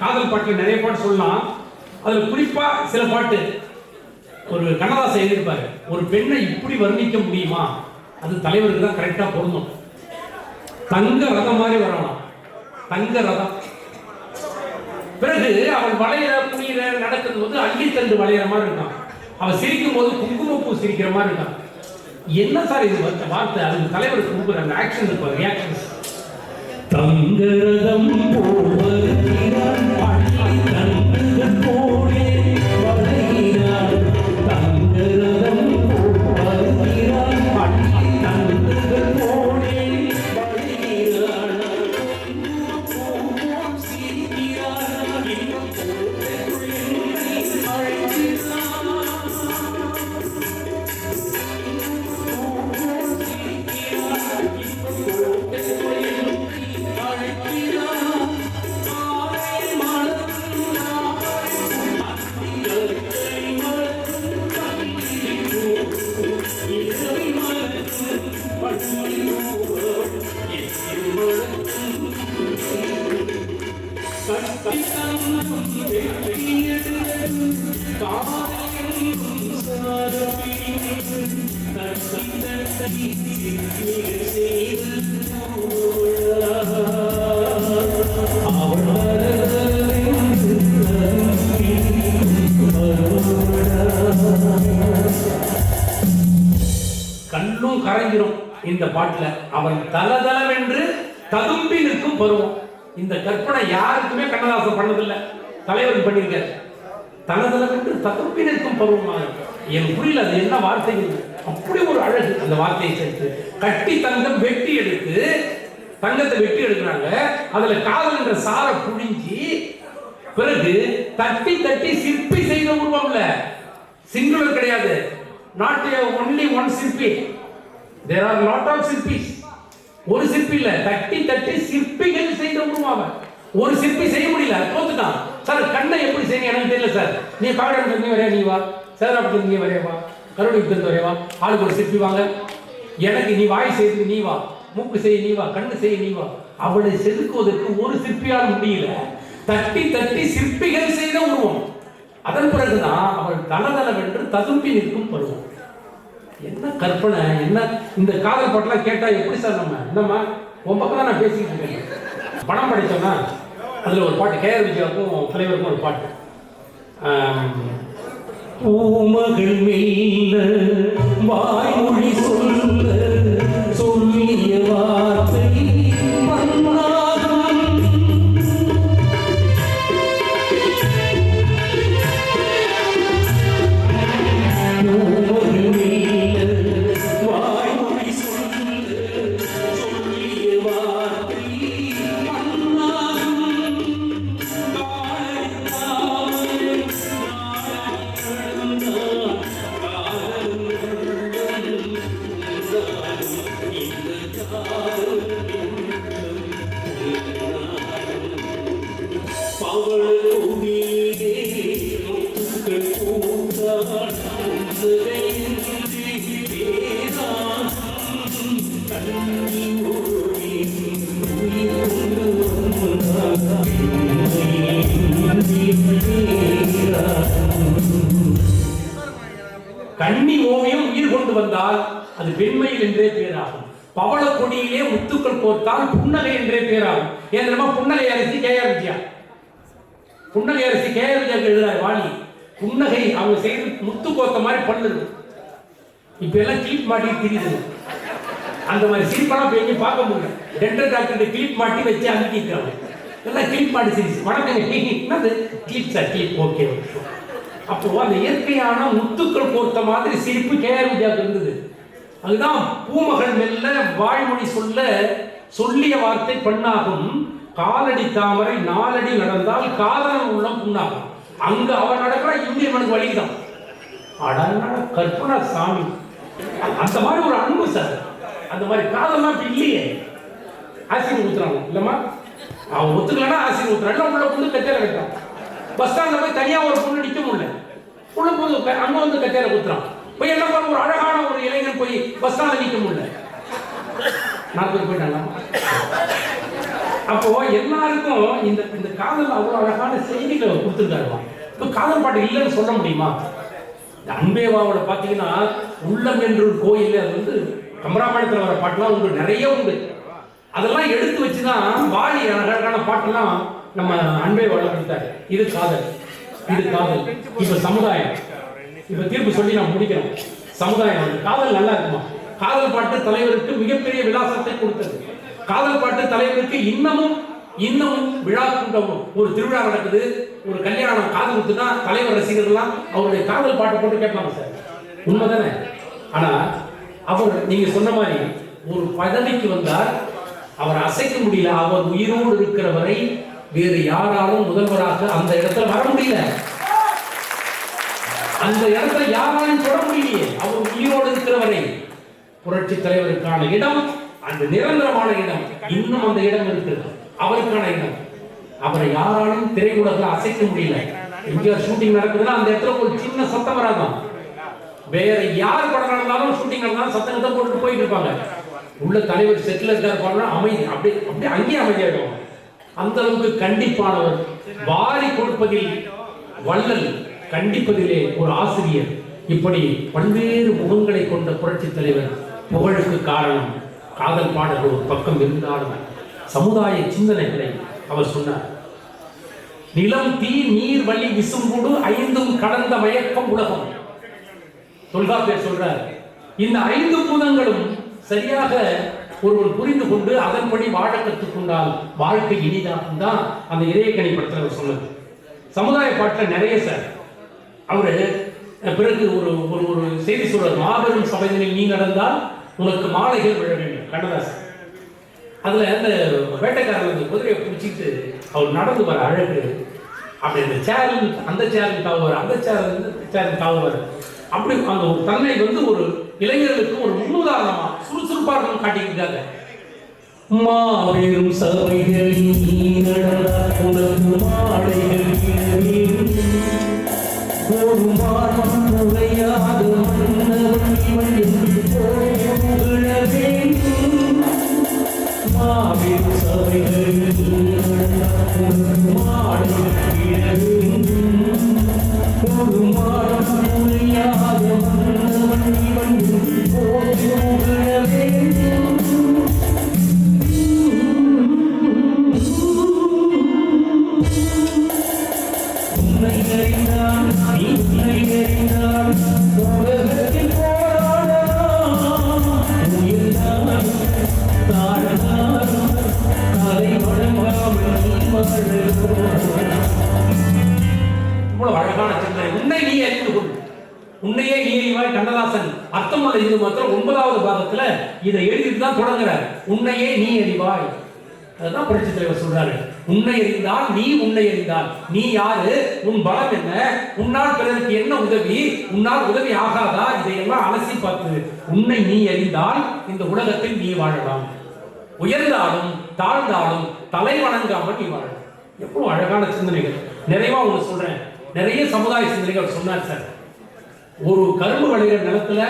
காதல் பாட்டில் நிறைய பாட்டு சொல்லலாம். அதுல குறிப்பா சில பாட்டு. ஒரு கண்ணதாசன் எழுதியிருப்பாரு ஒரு பெண்ணை இப்படி வர்ணிக்க முடியுமா? அது தலைவருக்கு தான் கரெக்டா பொருந்தும். தங்க ரதம் மாதிரி வரணும். தங்க ரதம். பிறகு அவள் வளையிற புனியிற நடக்கும் போது அள்ளித்தண்டு வளையிற மாதிரி இருக்கான். அவள் சிரிக்கும் போது குங்குமப்பூ சிரிக்கிற மாதிரி இருக்கான். என்ன சார் இது வார்த்தை- வார்த்தை? அதுக்கு தலைவருக்கு கொடுக்குற அந்த ஆக்ஷன் இருக்கும் ரியாக்ஷன் தங்க ரதம் போவது தலதலம் என்று ததும்பி நிற்கும் பருவம். இந்த கற்பனை யாருக்குமே கண்ணதாசன் பண்ணதில்லை. தலைவர் பண்ணியிருக்காரு. என்று ததும்பி நிற்கும் பருவமாக. என் புரியல அது என்ன வார்த்தை அப்படி ஒரு அழகு அந்த வார்த்தையை சேர்த்து கட்டி தங்கம் வெட்டி எடுத்து தங்கத்தை வெட்டி எடுக்கிறாங்க. அதுல காதல் என்ற சாரை புழிஞ்சி பிறகு தட்டி தட்டி சிற்பி செய்த உருவம்ல சிங்குலர் கிடையாது. நாட் ஒன்லி ஒன் சிற்பி. தேர் ஆர் லாட் ஆஃப் சிற்பிஸ் ஒரு சிற்பி இல்ல தட்டி தட்டி சிற்பிகள் செய்த உருவாங்க ஒரு சிற்பி செய்ய முடியல தோத்துட்டான். சார் கண்ணை எப்படி செய்ய எனக்கு தெரியல சார். நீ பாடம் நீ வரையா நீ வா. சேதராப்பட்டு நீ வரையா வா. கருணை யுத்தத்து வரையவா வா. ஆளுக்கு ஒரு சிற்பி வாங்க. எனக்கு நீ வாய் செய்து நீ வா. மூக்கு செய்ய நீ வா. கண்ணு செய்ய நீ வா. அவளை செதுக்குவதற்கு ஒரு சிற்பியால் முடியல. தட்டி தட்டி சிற்பிகள் செய்த உருவம். அதன் பிறகுதான் அவள் தளதளவென்று ததும்பி நிற்கும் பருவம். என்ன கற்பனை? என்ன? இந்த காதல் பாட்டெல்லாம் கேட்டா எப்படி சார் நம்ம? என்னம்மா? உன் பக்கம் தான் நான் பேசிக்கிட்டு இருக்கேன். படம் படித்தோன்னா அதில் ஒரு பாட்டு கேஆர் விஜயாவுக்கும் தலைவருக்கும் ஒரு பாட்டு. ஆம், பூமகள் கண்ணி உயிர் கொண்டு ஓவியம் உயிர் கொண்டு வந்தால் அது வெண்மையில் என்றே பேராகும். பவள கொடியிலே முத்துக்கள் கோர்த்தால் புன்னகை என்றே பேராகும். ஏன் தெரியுமா? புன்னகை கே ஆர் விஜயா புன்னகை கே அரஜியன் விஜயாக்கு எழுதுறாரு வாணி. புன்னகை அவங்க செய்து முத்து கோத்த மாதிரி பண்ணுது இப்ப எல்லாம் கிளிப் மாட்டி தெரியுது. அந்த மாதிரி சிரிப்பெல்லாம் இப்ப எங்கேயும் பார்க்க முடியல. டென்டல் டாக்டர் கிளிப் மாட்டி வச்சு அனுப்பிக்கிறாங்க எல்லாம் கிளிப் மாட்டி சிரிச்சு வணக்கங்க. என்னது? கிளிப் சார் கிளிப் ஓகே அப்போ அந்த இயற்கையான முத்துக்கள் கோர்த்த மாதிரி சிரிப்பு கேஆர் விஜயாவுக்கு இருந்தது. அதுதான் பூமகள் மெல்ல வாய்மொழி சொல்ல சொல்லிய வார்த்தை பெண்ணாகும். காலடி தாமரை நாலடி நடந்தால் காதலன் உள்ளம் புண்ணாகும். அங்க அவர் நடக்கிறா இங்க இவனுக்கு வழிதான் அடங்கட கற்பனா சாமி. அந்த மாதிரி ஒரு அன்பு சார். அந்த மாதிரி காதல்லாம் இப்ப இல்லையே. ஆசிரியர் ஊத்துறாங்க. இல்லம்மா? அவன் ஒத்துக்கலன்னா ஆசிரியர் ஊத்துறான். உள்ள கொண்டு கச்சேரி கட்டான் பஸ் ஸ்டாண்ட்ல போய் தனியா ஒரு பொண்ணு நிக்க முடியல. உள்ள போது அங்க வந்து கச்சேரி ஊத்துறான். போய் என்ன பண்ண ஒரு அழகான ஒரு இளைஞன் போய் பஸ் ஸ்டாண்ட்ல நிக்க முடியல. நான் போய் போயிட்டாங்க அப்போ எல்லாருக்கும் இந்த இந்த காதல் அவ்வளவு அழகான செய்திகளை கொடுத்துருக்காருமா இப்போ காதல் பாட்டு இல்லைன்னு சொல்ல முடியுமா? இந்த அன்பேவாவோட பார்த்தீங்கன்னா உள்ளம் என்று ஒரு கோயில் அது வந்து கம்பராமாயணத்தில் வர பாட்டுலாம் உண்டு நிறைய உண்டு. அதெல்லாம் எடுத்து வச்சு தான் அழகான பாட்டெல்லாம் நம்ம அன்பே கொடுத்தாரு. இது காதல். இது காதல். இப்ப சமுதாயம். இப்ப தீர்ப்பு சொல்லி நான் முடிக்கிறேன். சமுதாயம். காதல் நல்லா இருக்குமா? காதல் பாட்டு தலைவருக்கு மிகப்பெரிய விலாசத்தை கொடுத்தது. காதல் பாட்டு தலைவருக்கு இன்னமும் இன்னமும் விழா கூட்டம் ஒரு திருவிழா நடக்குது. ஒரு கல்யாணம் காது குத்துனா தலைவர் ரசிகர்கள்லாம் அவருடைய காதல் பாட்டு போட்டு கேட்பாங்க சார். உண்மைதானே? ஆனா அவர் நீங்க சொன்ன மாதிரி ஒரு பதவிக்கு வந்தார். அவர் அசைக்க முடியல. அவர் உயிரோடு இருக்கிற வரை வேறு யாராலும் முதல்வராக அந்த இடத்துல வர முடியல. அந்த இடத்துல யாராலும் தொட முடியலையே. அவர் உயிரோடு இருக்கிற வரை புரட்சி தலைவருக்கான இடம் அந்த நிரந்தரமான இடம் இன்னும் அந்த இடம் இருக்கிறது. அவருக்கான இடம். அவரை யாராலும் திரையுலகில் அசைக்க முடியல. எம்ஜிஆர் ஷூட்டிங் நடக்குதுன்னா அந்த இடத்துல ஒரு சின்ன சத்தம் வராதான் வேற யார் படம் நடந்தாலும் ஷூட்டிங் நடந்தாலும் சத்தம் தான் போட்டுட்டு போயிட்டு இருப்பாங்க. உள்ள தலைவர் செட்டில் இருக்கார் பாருங்க. அமைதி. அப்படியே அப்படியே அங்கேயே அமைதியாயிடும். அந்த அளவுக்கு கண்டிப்பானவர். வாரி கொடுப்பதில் வள்ளல் கண்டிப்பதிலே ஒரு ஆசிரியர். இப்படி பல்வேறு முகங்களை கொண்ட புரட்சி தலைவர் புகழுக்கு காரணம். காதல் பாடல்கள் ஒரு பக்கம் இருந்தாலும் சமுதாய சிந்தனைகளை அவர் சொன்னார். நிலம் தீ நீர் வழி விசும்புடு ஐந்தும் கடந்த மயக்கம் உலகம். தொல்காப்பியர் சொல்றார் இந்த ஐந்து பூதங்களும் சரியாக ஒருவன் புரிந்து கொண்டு அதன்படி வாழ கற்றுக்கொண்டால் வாழ்க்கை இனிதாகும் தான் அந்த இறையக்கணி படத்தில் அவர் சொன்னது. சமுதாய பாட்டில் நிறைய சார். அவரு பிறகு ஒரு ஒரு ஒரு செய்தி சொல்றார் மாபெரும் சபைகளில் நீ நடந்தால் உனக்கு மாலைகள் விழ வேண்டும் கண்ணதாசன். அதுல அந்த வேட்டைக்காரர் வந்து குதிரையை பிடிச்சிட்டு அவர் நடந்து வர அழகு அப்படி அந்த சேரில் அந்த சேரில் தாவுவார் அந்த சேரில் இந்த சேரில் தாவுவார் அப்படி அந்த ஒரு தன்மை வந்து ஒரு இளைஞர்களுக்கு ஒரு முன்னுதாரணமா சுறுசுறுப்பாக இருக்கணும் காட்டிக்கிட்டாங்க மாபெரும் சபைகளில் நீ நடந்தால் உனக்கு மாலைகள் ஒரு மாதம் உரையாத மன்னவன் இவன் உன்னை அறிந்தால் நீ உன்னை அறிந்தால் உன்னையே நீ அறிவாய் கண்ணதாசன். அர்த்தமுள்ள இது மாத்திரம் ஒன்பதாவது பாகத்துல இதை எழுதிட்டு தான் தொடங்குறாரு. உன்னையே நீ அறிவாய் அதுதான் புரட்சி தலைவர் சொல்றாரு. உன்னை அறிந்தால் நீ உன்னை அறிந்தால் நீ யாரு? உன் பலம் என்ன? உன்னால் பிறருக்கு என்ன உதவி? உன்னால் உதவி ஆகாதா? இதையெல்லாம் அலசி பார்த்து உன்னை நீ அறிந்தால் இந்த உலகத்தில் நீ வாழலாம். உயர்ந்தாலும் தாழ்ந்தாலும் தலை வணங்காமல் நீ வாழலாம். எவ்வளவு அழகான சிந்தனைகள். நிறைவா ஒன்று சொல்றேன். நிறைய சமுதாய சிந்தனைகள் சொன்னார் சார். ஒரு கரும்பு விளையிற நிலத்துல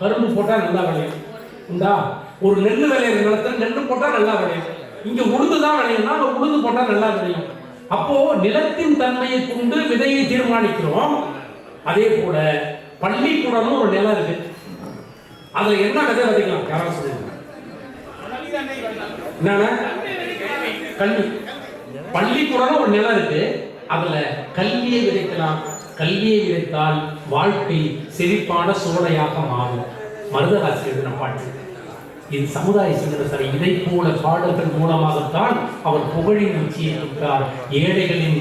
கரும்பு போட்டா நல்லா விளையும். உண்டா? ஒரு நெல் விளையிற நிலத்துல நெல் போட்டா நல்லா விளையும். இங்க உளுந்து தான் விளையும்னா அங்க உளுந்து போட்டா நல்லா விளையும். அப்போ நிலத்தின் தன்மையை கொண்டு விதையை தீர்மானிக்கிறோம். அதே போல பள்ளிக்கூடம்னு ஒரு நிலம் இருக்கு. அதுல என்ன விதை விதைக்கலாம்? யாராவது சொல்லுங்க. என்னன்னா? கல்வி. பள்ளிக்கூடம் ஒரு நிலம் இருக்கு. அதுல கல்வியை விதைக்கலாம். கல்வியை விதைத்தால் வாழ்க்கை செழிப்பான சோலையாக மாறும். மருதகாசி எழுதின பாட்டு இது சமுதாய சிந்தனை இதை போல பாடல்கள் மூலமாகத்தான் அவர் புகழின் உச்சியை தொட்டார். ஏழைகளின்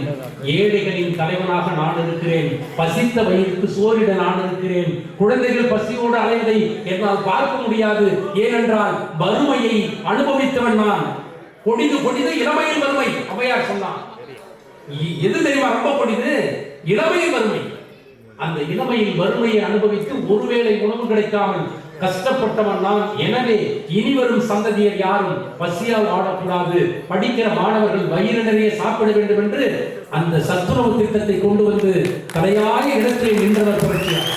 ஏழைகளின் தலைவனாக நான் இருக்கிறேன். பசித்த வயிறுக்கு சோறிட நான் இருக்கிறேன். குழந்தைகள் பசியோடு அலைவதை என்னால் பார்க்க முடியாது. ஏனென்றால் வறுமையை அனுபவித்தவன் நான். கொடிது கொடிது இளமையில் வறுமை அவையார் சொன்னான் எது தெரியுமா? ரொம்ப கொடிது இளமையில் வறுமை. அந்த இளமையில் வறுமையை அனுபவித்து ஒருவேளை உணவு கிடைக்காமல் கஷ்டப்பட்டவன் நான். எனவே இனி வரும் சந்ததியர் யாரும் பசியால் ஆடக்கூடாது. படிக்கிற மாணவர்கள் வயிறு நிறைய சாப்பிட வேண்டும் என்று அந்த சத்துணவு திட்டத்தை கொண்டு வந்து தலையாய இடத்தில் நின்றவர் புரட்சியார்.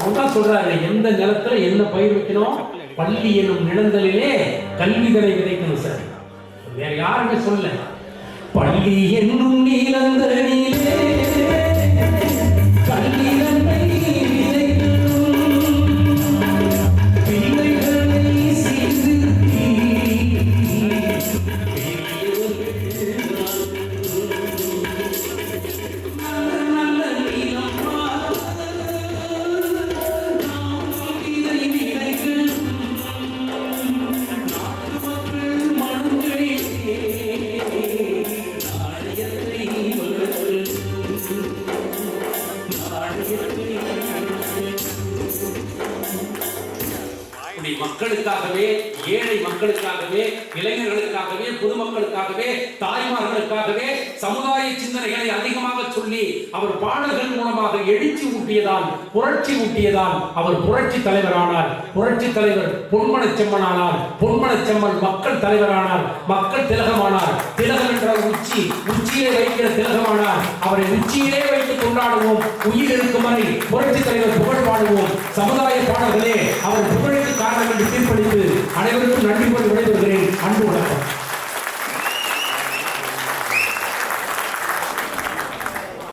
அவன் தான் சொல்றாரு எந்த நிலத்துல என்ன பயிர் வைக்கணும்? பள்ளி எனும் நிலந்தலிலே கல்விதனை விதைக்கணும் சார். வேற யாருமே சொல்லல. பள்ளி என்னும் நீலந்தனிலே மக்களுக்காகவே ஏழை மக்களுக்காகவே இளைஞர்களுக்காகவே பொதுமக்களுக்காகவே தாய்மார்களுக்காகவே சமுதாய சிந்தனைகளை அதிகமாக சொல்லி அவர் பாடல்கள் மூலமாக எழுச்சி ஊட்டியதால் புரட்சி ஊட்டியதால் அவர் புரட்சி தலைவரானார். புரட்சி தலைவர் பொன்மனச் செம்மனானார். பொன்மனச் செம்மன் மக்கள் தலைவரானார். மக்கள் திலகமானார். திலகம் என்ற உச்சி உச்சியிலே வைக்கிற திலகமானார். அவரை உச்சியிலே வைத்து கொண்டாடுவோம். உயிர் இருக்கும் வரை புரட்சி தலைவர் புகழ் பாடுவோம். சமுதாய பாடல்களே காரணங்கள் தீர்ப்பளித்து அனைவருக்கும் நன்றி கொண்டு விடைபெறுகிறேன். அன்பு வணக்கம்.